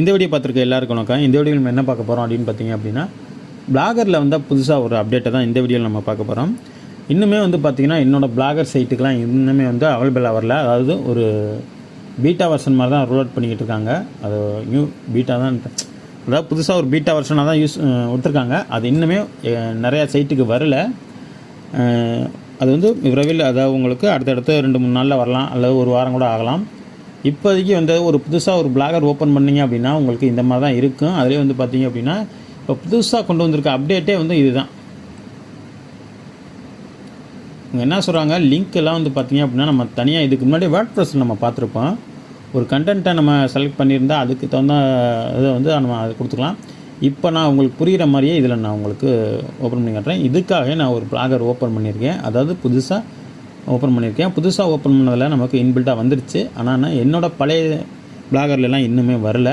இந்த வீடியோ பார்த்துருக்க எல்லாருக்கும் வணக்கம். இந்த வீடியோ நம்ம என்ன பார்க்க போகிறோம் அப்படின்னு பார்த்தீங்க அப்படின்னா பிளாகரில் வந்து புதுசாக ஒரு அப்டேட்டை தான் இந்த வீடியோவில் நம்ம பார்க்க போகிறோம் இன்னுமே வந்து பார்த்திங்கன்னா என்னோடய பிளாகர் சைட்டுக்கெலாம் இன்னுமே வந்து அவைலபிளாக வரல. அதாவது ஒரு பீட்டா வெர்ஷன் மாதிரி தான் ரோல் அவுட் பண்ணிக்கிட்டு இருக்காங்க. அது நியூ பீட்டா தான் அதாவது புதுசாக ஒரு பீட்டா வெர்ஷனாக தான் யூஸ் கொடுத்துருக்காங்க. அது இன்னுமே நிறையா சைட்டுக்கு வரல. அது வந்து விரைவில் அதாவது உங்களுக்கு அடுத்தடுத்து ரெண்டு மூணு நாளில் வரலாம். அல்லது ஒரு வாரம் கூட ஆகலாம். இப்போதைக்கு வந்து ஒரு புதுசாக ஒரு பிளாகர் ஓப்பன் பண்ணீங்க அப்படின்னா உங்களுக்கு இந்த மாதிரி தான் இருக்கும். அதிலே வந்து பார்த்தீங்க அப்படின்னா இப்போ புதுசாக கொண்டு வந்திருக்க அப்டேட்டே வந்து இதுதான். இவங்க என்ன சொல்கிறாங்க லிங்க் எல்லாம் வந்து பார்த்தீங்க அப்படின்னா நம்ம தனியாக இதுக்கு முன்னாடி வேர்ட் ப்ரெஸ் நம்ம பார்த்துருப்போம். ஒரு கண்டென்ட்டை நம்ம செலக்ட் பண்ணியிருந்தால் அதுக்கு தகுந்த இதை வந்து நம்ம அது கொடுத்துக்கலாம். இப்போ நான் உங்களுக்கு புரிகிற மாதிரியே இதில் நான் உங்களுக்கு ஓப்பன் பண்ணி காட்டுறேன். இதுக்காக நான் ஒரு பிளாகர் ஓப்பன் பண்ணியிருக்கேன். அதாவது புதுசாக ஓப்பன் பண்ணியிருக்கேன். புதுசாக ஓப்பன் பண்ணதில் நமக்கு இன்பில்ட்டாக வந்துருச்சு. ஆனால் நான் பழைய பிளாகர்லாம் இன்னுமே வரல.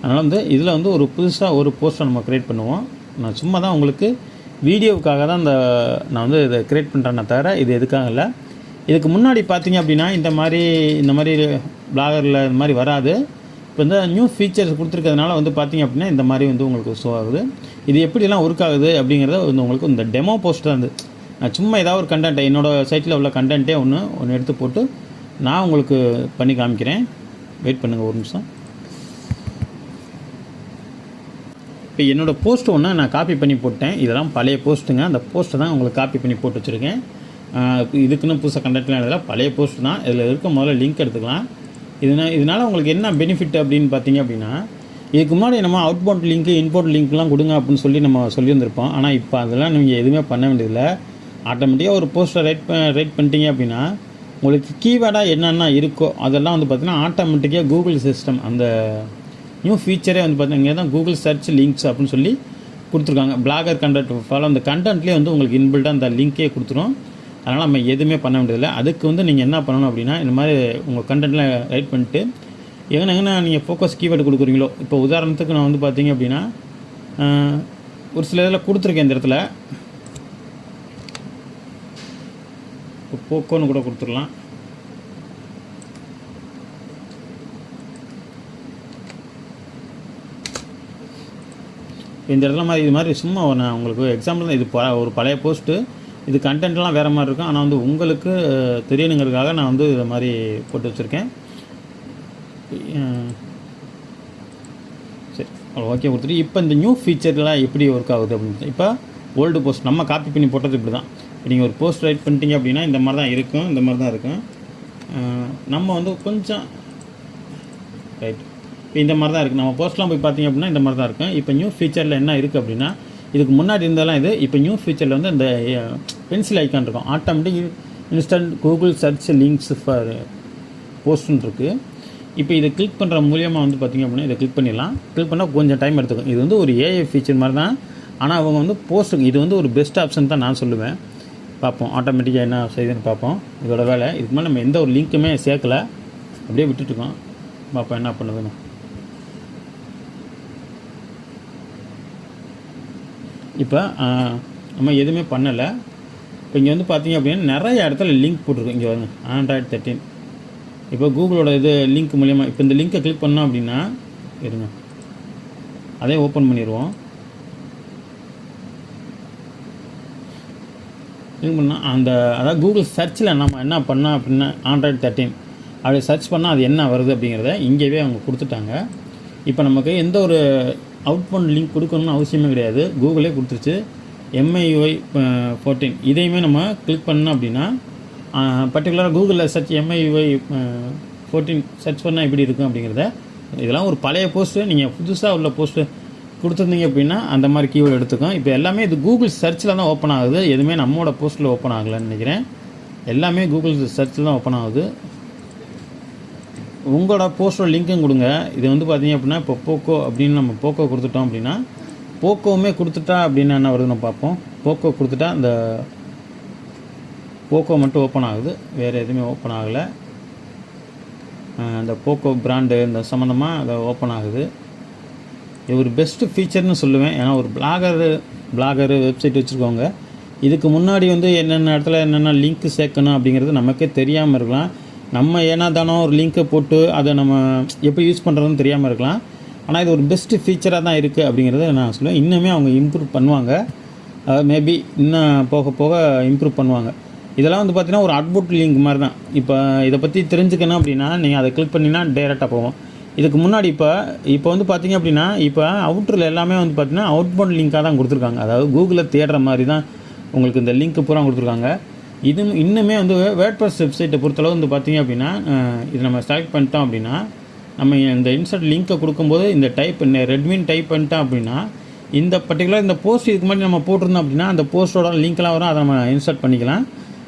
அதனால் வந்து இதில் வந்து ஒரு புதுசாக ஒரு போஸ்ட்டை நம்ம க்ரியேட் பண்ணுவோம். நான் சும்மா தான் உங்களுக்கு வீடியோவுக்காக தான் இந்த நான் வந்து இதை க்ரியேட் பண்ணுறேன்னே தவிர இது எதுக்காக இல்லை. இதுக்கு முன்னாடி பார்த்தீங்க அப்படின்னா இந்த மாதிரி இந்த மாதிரி பிளாகரில் இந்த மாதிரி வராது. இப்போ இந்த நியூ ஃபீச்சர்ஸ் கொடுத்துருக்கிறதுனால வந்து பார்த்திங்க அப்படின்னா இந்த மாதிரி வந்து உங்களுக்கு ஷோ ஆகுது. இது எப்படிலாம் ஒர்க் ஆகுது அப்படிங்கிறத வந்து உங்களுக்கு இந்த டெமோ போஸ்ட் தான் இது நான் சும்மா ஏதாவது ஒரு கண்டென்ட்டை என்னோடய சைட்டில் உள்ள கண்டென்ட்டே ஒன்று ஒன்று எடுத்து போட்டு நான் உங்களுக்கு பண்ணி காமிக்கிறேன். வெயிட் பண்ணுங்கள் ஒரு நிமிஷம். இப்போ என்னோடய போஸ்ட் ஒன்று நான் காப்பி பண்ணி போட்டேன். இதெல்லாம் பழைய போஸ்ட்டுங்க அந்த போஸ்ட்டை தான் உங்களுக்கு காப்பி பண்ணி போட்டு வச்சுருக்கேன். இதுக்குன்னு புதுசாக கண்டக்ட்லாம் எழுதல. பழைய போஸ்ட் தான். இதில் இருக்க முதல்ல லிங்க் எடுத்துக்கலாம். இதனால் இதனால் உங்களுக்கு என்ன பெனிஃபிட் அப்படின்னு பார்த்தீங்க அப்படின்னா இதுக்கு முன்னாடி நம்ம அவுட் பவுண்ட் லிங்க்கு இன்பவுண்ட் லிங்க்லாம் கொடுங்க அப்படின்னு சொல்லி நம்ம சொல்லியிருந்திருப்போம். ஆனால் இப்போ அதெல்லாம் நீங்கள் எதுவுமே பண்ண வேண்டியதில்லை. ஆட்டோமேட்டிக்காக ஒரு போஸ்டர் ரைட் ரைட் பண்ணிட்டீங்க அப்படின்னா உங்களுக்கு கீவேர்டாக என்னென்ன இருக்கோ அதெல்லாம் வந்து பார்த்திங்கன்னா ஆட்டோமேட்டிக்காக கூகுள் சிஸ்டம் அந்த நியூ ஃபீச்சரே வந்து பார்த்தீங்கன்னா இங்கே தான் கூகுள் சர்ச் லிங்க்ஸ் அப்படின்னு சொல்லி கொடுத்துருக்காங்க. பிளாகர் கண்டென்ட் ஃபாலோ அந்த கண்டென்ட்லேயே வந்து உங்களுக்கு இன்பில்டாக அந்த லிங்க்கே கொடுத்துரும். அதனால் நம்ம எதுவுமே பண்ண வேண்டியதில்லை. அதுக்கு வந்து நீங்கள் என்ன பண்ணணும் அப்படின்னா இந்த மாதிரி உங்கள் கண்டென்ட்டில் ரைட் பண்ணிட்டு எங்கே எங்கன்னா நீங்கள் ஃபோக்கஸ் கீவேர்டு கொடுக்குறீங்களோ இப்போ உதாரணத்துக்கு நான் வந்து பார்த்தீங்க அப்படின்னா ஒரு சில இதில் கொடுத்துருக்கேன் இந்த இடத்துல இப்போ போக்கோன்னு கூட கொடுத்துடலாம். இந்த இடத்துல மாதிரி இது மாதிரி சும்மா நான் உங்களுக்கு எக்ஸாம்பிள் தான். இது ப ஒரு பழைய போஸ்ட்டு இது கண்டென்ட்லாம் வேறு மாதிரி இருக்கும். ஆனால் வந்து உங்களுக்கு தெரியணுங்கிறதுக்காக நான் வந்து இதை மாதிரி போட்டு வச்சுருக்கேன். சரி. அவ்வளோ ஓகே கொடுத்துட்டு இப்போ இந்த நியூ ஃபீச்சர்லாம் எப்படி ஒர்க் ஆகுது அப்படின்னு இப்போ ஓல்டு போஸ்ட் நம்ம காப்பி பண்ணி போட்டது இப்படி தான் நீங்கள் ஒரு போஸ்ட் ரைட் பண்ணிட்டீங்க அப்படின்னா இந்த மாதிரி தான் இருக்கும் இந்த மாதிரி தான் இருக்கும். நம்ம வந்து கொஞ்சம் ரைட் இப்போ இந்த மாதிரி தான் இருக்குது நம்ம போஸ்ட்லாம் போய் பார்த்தீங்க அப்படின்னா இந்த மாதிரி தான் இருக்கும். இப்போ நியூ ஃபீச்சரில் என்ன இருக்குது அப்படின்னா இதுக்கு முன்னாடி இருந்தாலும் இது இப்போ நியூ ஃபீச்சரில் வந்து இந்த பென்சில் ஐக்கான் இருக்கும். Automatic instant Google search links for போஸ்ட்னு இருக்குது இப்போ இதை கிளிக் பண்ணுற மூலியமாக வந்து பார்த்திங்க அப்படின்னா இதை கிளிக் பண்ணிடலாம். கிளிக் பண்ணால் கொஞ்சம் டைம் எடுத்துக்கும். இது வந்து ஒரு ஏஐ ஃபீச்சர் மாதிரி தான். ஆனால் அவங்க வந்து போஸ்ட்டுக்கு இது வந்து ஒரு பெஸ்ட் ஆப்ஷன் தான் நான் சொல்லுவேன். பார்ப்போம். ஆட்டோமேட்டிக்காக என்ன செய்யுதுன்னு பார்ப்போம். இதோட வேலை இதுக்கு மேலே நம்ம எந்த ஒரு லிங்க்குமே சேர்க்கலை. அப்படியே விட்டுட்டுருக்கோம். பார்ப்போம் என்ன பண்ணுதுன்னு. இப்போ நம்ம எதுவுமே பண்ணலை. இப்போ இங்கே வந்து பார்த்தீங்க அப்படின்னா நிறைய இடத்துல லிங்க் போட்டிருக்கு இங்கே வருங்க ஆண்ட்ராய்டு தேர்ட்டின் இப்போ கூகுளோட இது லிங்க் மூலியமாக இப்போ இந்த லிங்க்கை கிளிக் பண்ணோம் அப்படின்னா இருங்க. அதே ஓப்பன் பண்ணிடுவோம். என்ன பண்ணால் அந்த அதாவது கூகுள் சர்ச்சில் நம்ம என்ன பண்ணால் அப்படின்னா ஆண்ட்ராய்டு தேர்ட்டின் அப்படி சர்ச் பண்ணால் அது என்ன வருது அப்படிங்கிறத இங்கேயே அவங்க கொடுத்துட்டாங்க. இப்போ நமக்கு எந்த ஒரு அவுட்பவுண்ட் லிங்க் கொடுக்கணும்னு அவசியமே கிடையாது. கூகுளே கொடுத்துருச்சு. எம்ஐஒய் ஃபோர்டீன் இதையுமே நம்ம கிளிக் பண்ணோம் அப்படின்னா பர்டிகுலராக கூகுளில் சர்ச் எம்ஐஒய் ஃபோர்டீன் சர்ச் பண்ணால் எப்படி இருக்கும் அப்படிங்கிறத இதெல்லாம் ஒரு பழைய போஸ்ட்டு நீங்கள் புதுசாக உள்ள போஸ்ட்டு கொடுத்துருந்தீங்க அப்படின்னா அந்த மாதிரி கீவேர்டு எடுத்துக்கும் இப்போ எல்லாமே இது கூகுள் சர்ச்சில் தான் ஓப்பன் ஆகுது. எதுவுமே நம்மளோட போஸ்ட்டில் ஓப்பன் ஆகலைன்னு நினைக்கிறேன். எல்லாமே கூகுள் சர்ச்சில் தான் ஓப்பன் ஆகுது. உங்களோட போஸ்டோட லிங்க்கும் கொடுங்க. இது வந்து பார்த்தீங்க அப்படின்னா இப்போ போக்கோ அப்படின்னு நம்ம போக்கோ கொடுத்துட்டோம் அப்படின்னா போக்கோவுமே கொடுத்துட்டா அப்படின்னா என்ன வருதுன்னு பார்ப்போம். போக்கோ கொடுத்துட்டா அந்த போக்கோ மட்டும் ஓப்பன் ஆகுது. வேறு எதுவுமே ஓப்பன் ஆகலை. அந்த போக்கோ பிராண்டு இந்த சம்மந்தமாக அதை ஓப்பன் ஆகுது. இது ஒரு பெஸ்ட்டு ஃபீச்சர்னு சொல்லுவேன். ஏன்னா ஒரு பிளாகரு பிளாகரு வெப்சைட் வச்சுருக்கோங்க இதுக்கு முன்னாடி வந்து என்னென்ன இடத்துல என்னென்ன லிங்க் சேர்க்கணும் அப்படிங்கிறது நமக்கே தெரியாமல் இருக்கலாம். நம்ம ஏன்னா தானோ ஒரு லிங்க்கை போட்டு அதை நம்ம எப்படி யூஸ் பண்ணுறதுன்னு தெரியாமல் இருக்கலாம். ஆனால் இது ஒரு பெஸ்ட்டு ஃபீச்சராக தான் இருக்குது அப்படிங்கிறத நான் சொல்லுவேன். இன்னுமே அவங்க இம்ப்ரூவ் பண்ணுவாங்க. மேபி இன்னும் போக போக இம்ப்ரூவ் பண்ணுவாங்க. இதெல்லாம் வந்து பார்த்திங்கன்னா ஒரு அட்புட் லிங்க் மாதிரி தான். இப்போ இதை பற்றி தெரிஞ்சுக்கணும் அப்படின்னா நீங்கள் அதை கிளிக் பண்ணினா டேரெக்டாக போவோம் இதுக்கு முன்னாடி இப்போ இப்போ வந்து பார்த்தீங்க அப்படின்னா இப்போ அவுட்டரில் எல்லாமே வந்து பார்த்தீங்கன்னா அவுட்பவுண்ட் லிங்காக தான் கொடுத்துருக்காங்க. அதாவது கூகுளில் தேடுற மாதிரி தான் உங்களுக்கு இந்த லிங்க் பூரா கொடுத்துருக்காங்க. இது இன்னுமே வந்து வேர்ட்பிரஸ் வெப்சைட்டை பொறுத்தளவு வந்து பார்த்தீங்க அப்படின்னா இது நம்ம செலக்ட் பண்ணிட்டோம் அப்படின்னா நம்ம இந்த இன்சர்ட் லிங்க்கை கொடுக்கும்போது இந்த டைப் ரெட்மின் டைப் பண்ணிட்டோம் அப்படின்னா இந்த பர்டிகுலர் இந்த போஸ்ட் இதுக்கு முன்னாடி நம்ம போட்டிருந்தோம் அப்படின்னா அந்த போஸ்ட்டோட லிங்க்லாம் வரும். அதை நம்ம இன்சர்ட் பண்ணிக்கலாம்.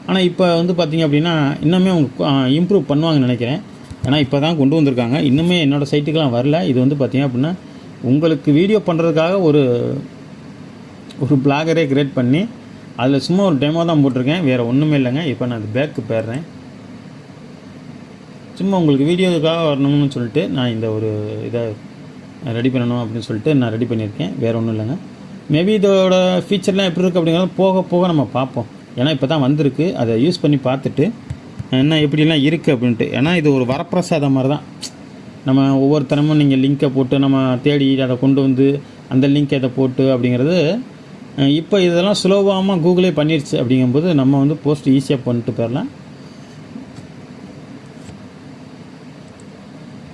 ஆனால் இப்போ வந்து பார்த்தீங்க அப்படின்னா இன்னுமே அவங்க இம்ப்ரூவ் பண்ணுவாங்கன்னு நினைக்கிறேன். ஏன்னா இப்போ தான் கொண்டு வந்திருக்காங்க. இன்னுமே என்னோடய சைட்டுக்கெலாம் வரல. இது வந்து பார்த்தீங்க அப்படின்னா உங்களுக்கு வீடியோ பண்ணுறதுக்காக ஒரு ஒரு பிளாகரே கிரியேட் பண்ணி அதில் சும்மா ஒரு டெமோ தான் போட்டிருக்கேன். வேறு ஒன்றுமே இல்லைங்க. இப்போ நான் அது பேக்கு போயிடுறேன். சும்மா உங்களுக்கு வீடியோக்காக வரணும்னு சொல்லிட்டு நான் இந்த ஒரு இதை ரெடி பண்ணணும் அப்படின்னு சொல்லிட்டு நான் ரெடி பண்ணியிருக்கேன். வேறு ஒன்றும் இல்லைங்க. மேபி இதோட ஃபீச்சர்லாம் எப்படி இருக்குது அப்படிங்கிறத போக போக நம்ம பார்ப்போம். ஏன்னா இப்போ தான் வந்திருக்கு. அதை யூஸ் பண்ணி பார்த்துட்டு என்ன எப்படிலாம் இருக்குது அப்படின்ட்டு. ஏன்னா இது ஒரு வரப்பிரசாதம் மாதிரி தான் நம்ம ஒவ்வொருத்தனமும் நீங்கள் லிங்க்கை போட்டு நம்ம தேடி அதை கொண்டு வந்து அந்த லிங்க் இதை போட்டு அப்படிங்கிறது இப்போ இதெல்லாம் சுலபமாக கூகுளே பண்ணிருச்சு அப்படிங்கும்போது நம்ம வந்து போஸ்ட் ஈஸியாக பண்ணிட்டு போயிடலாம்.